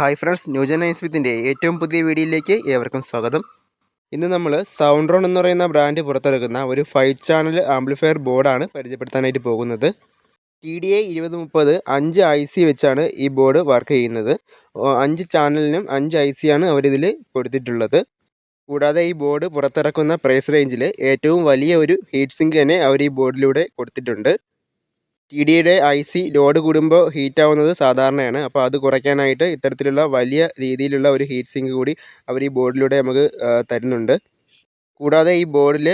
Hi friends new gen ഐസ്മിത്തിന്റെ ഏറ്റവും പുതിയ വീഡിയോയിലേക്ക് ഏവർക്കും സ്വാഗതം. ഇന്ന് നമ്മൾ സൗണ്ട്രോൺ എന്ന് പറയുന്ന ബ്രാൻഡ് പുറത്തിറക്കുന്ന ഒരു ഫൈവ് ചാനൽ ആംപ്ലിഫയർ ബോർഡാണ് പരിചയപ്പെടുത്താനായിട്ട് പോകുന്നത്. ടി ഡി എ ഇരുപത് മുപ്പത് അഞ്ച് ഐ സി വെച്ചാണ് ഈ ബോർഡ് വർക്ക് ചെയ്യുന്നത്. അഞ്ച് ചാനലിനും അഞ്ച് ഐ സി ആണ് അവരിതിൽ കൊടുത്തിട്ടുള്ളത്. കൂടാതെ ഈ ബോർഡ് പുറത്തിറക്കുന്ന പ്രൈസ് റേഞ്ചിൽ ഏറ്റവും വലിയ ഒരു ഹീറ്റ് സിങ്ക് തന്നെ അവർ ഈ ബോർഡിലൂടെ കൊടുത്തിട്ടുണ്ട്. ടി ഡിയുടെ ഐ സി ലോഡ് കൂടുമ്പോൾ ഹീറ്റാവുന്നത് സാധാരണയാണ്. അപ്പോൾ അത് കുറയ്ക്കാനായിട്ട് ഇത്തരത്തിലുള്ള വലിയ രീതിയിലുള്ള ഒരു ഹീറ്റ് സിങ്ക് കൂടി അവർ ഈ ബോർഡിലൂടെ നമുക്ക് തരുന്നുണ്ട്. കൂടാതെ ഈ ബോർഡിൽ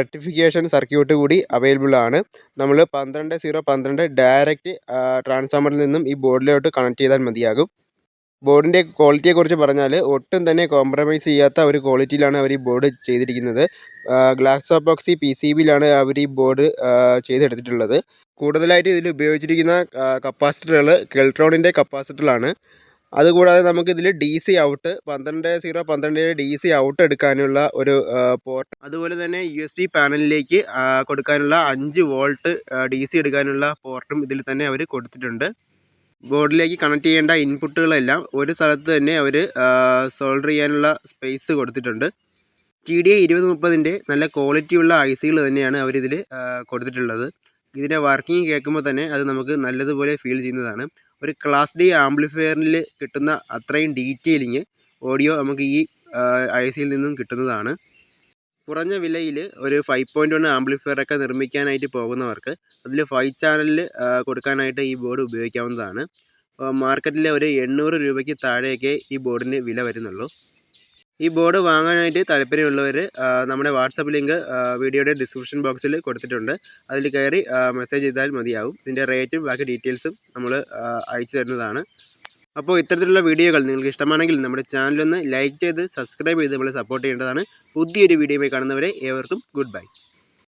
റെക്ടിഫിക്കേഷൻ സർക്യൂട്ട് കൂടി അവൈലബിൾ ആണ്. നമ്മൾ പന്ത്രണ്ട് സീറോ പന്ത്രണ്ട് ഡയറക്റ്റ് ട്രാൻസ്ഫോമറിൽ നിന്നും ഈ ബോർഡിലോട്ട് കണക്ട് ചെയ്താൽ മതിയാകും. ബോർഡിന്റെ ക്വാളിറ്റിയെക്കുറിച്ച് പറഞ്ഞാൽ ഒട്ടും തന്നെ കോംപ്രമൈസ് ചെയ്യാത്ത ഒരു ക്വാളിറ്റിയിലാണ് അവർ ഈ ബോർഡ് ചെയ്തിരിക്കുന്നത്. ഗ്ലാസ് ഓപ്പോക്സി പി സി ബിയിലാണ് അവർ ഈ ബോർഡ് ചെയ്തെടുത്തിട്ടുള്ളത്. കൂടുതലായിട്ട് ഇതിൽ ഉപയോഗിച്ചിരിക്കുന്ന കപ്പാസിറ്ററുകൾ കെൽട്രോണിന്റെ കപ്പാസിറ്ററിലാണ് അതുകൂടാതെ നമുക്കിതിൽ ഡി സി ഔട്ട് പന്ത്രണ്ട് സീറോ പന്ത്രണ്ട് ഡി സി ഔട്ട് എടുക്കാനുള്ള ഒരു പോർട്ട് അതുപോലെ തന്നെ യു എസ് ബി പാനലിലേക്ക് കൊടുക്കാനുള്ള അഞ്ച് വോൾട്ട് ഡി സി എടുക്കാനുള്ള പോർട്ടും ഇതിൽ തന്നെ അവർ കൊടുത്തിട്ടുണ്ട്. ബോർഡിലേക്ക് കണക്ട് ചെയ്യേണ്ട ഇൻപുട്ടുകളെല്ലാം ഒരു സ്ഥലത്ത് തന്നെ അവർ സോൾഡർ ചെയ്യാനുള്ള സ്പേസ് കൊടുത്തിട്ടുണ്ട്. ടി ഡി എ ഇരുപത് മുപ്പതിന്റെ നല്ല ക്വാളിറ്റിയുള്ള ഐ സികൾ തന്നെയാണ് അവരിതിൽ കൊടുത്തിട്ടുള്ളത്. ഇതിന്റെ വർക്കിംഗ് കേൾക്കുമ്പോൾ തന്നെ അത് നമുക്ക് നല്ലതുപോലെ ഫീൽ ചെയ്യുന്നതാണ്. ഒരു ക്ലാസ് ഡി ആംപ്ലിഫയറിൽ കിട്ടുന്ന അത്രയും ഡീറ്റെയിലിങ് ഓഡിയോ നമുക്ക് ഈ ഐ സിയിൽ നിന്നും കിട്ടുന്നതാണ്. കുറഞ്ഞ വിലയിൽ ഒരു ഫൈവ് പോയിന്റ് വൺ ആംപ്ലിഫയറൊക്കെ നിർമ്മിക്കാനായിട്ട് പോകുന്നവർക്ക് അതിൽ ഫൈവ് ചാനലിൽ കൊടുക്കാനായിട്ട് ഈ ബോർഡ് ഉപയോഗിക്കാവുന്നതാണ്. മാർക്കറ്റിലെ ഒരു എണ്ണൂറ് രൂപയ്ക്ക് താഴെയൊക്കെ ഈ ബോർഡിന് വില വരുന്നുള്ളൂ. ഈ ബോർഡ് വാങ്ങാനായിട്ട് താല്പര്യമുള്ളവർ നമ്മുടെ വാട്സപ്പ് ലിങ്ക് വീഡിയോയുടെ ഡിസ്ക്രിപ്ഷൻ ബോക്സിൽ കൊടുത്തിട്ടുണ്ട്. അതിൽ കയറി മെസ്സേജ് ചെയ്താൽ മതിയാവും. ഇതിന്റെ റേറ്റും ബാക്കി ഡീറ്റെയിൽസും നമ്മൾ അയച്ചു തരുന്നതാണ്. അപ്പോൾ ഇത്തരത്തിലുള്ള വീഡിയോകൾ നിങ്ങൾക്ക് ഇഷ്ടമാണെങ്കിൽ നമ്മുടെ ചാനലൊന്ന് ലൈക്ക് ചെയ്ത് സബ്സ്ക്രൈബ് ചെയ്ത് നമ്മളെ സപ്പോർട്ട് ചെയ്യേണ്ടതാണ്. പുതിയൊരു വീഡിയോയുമായി കാണുന്നവരെ ഏവർക്കും ഗുഡ് ബൈ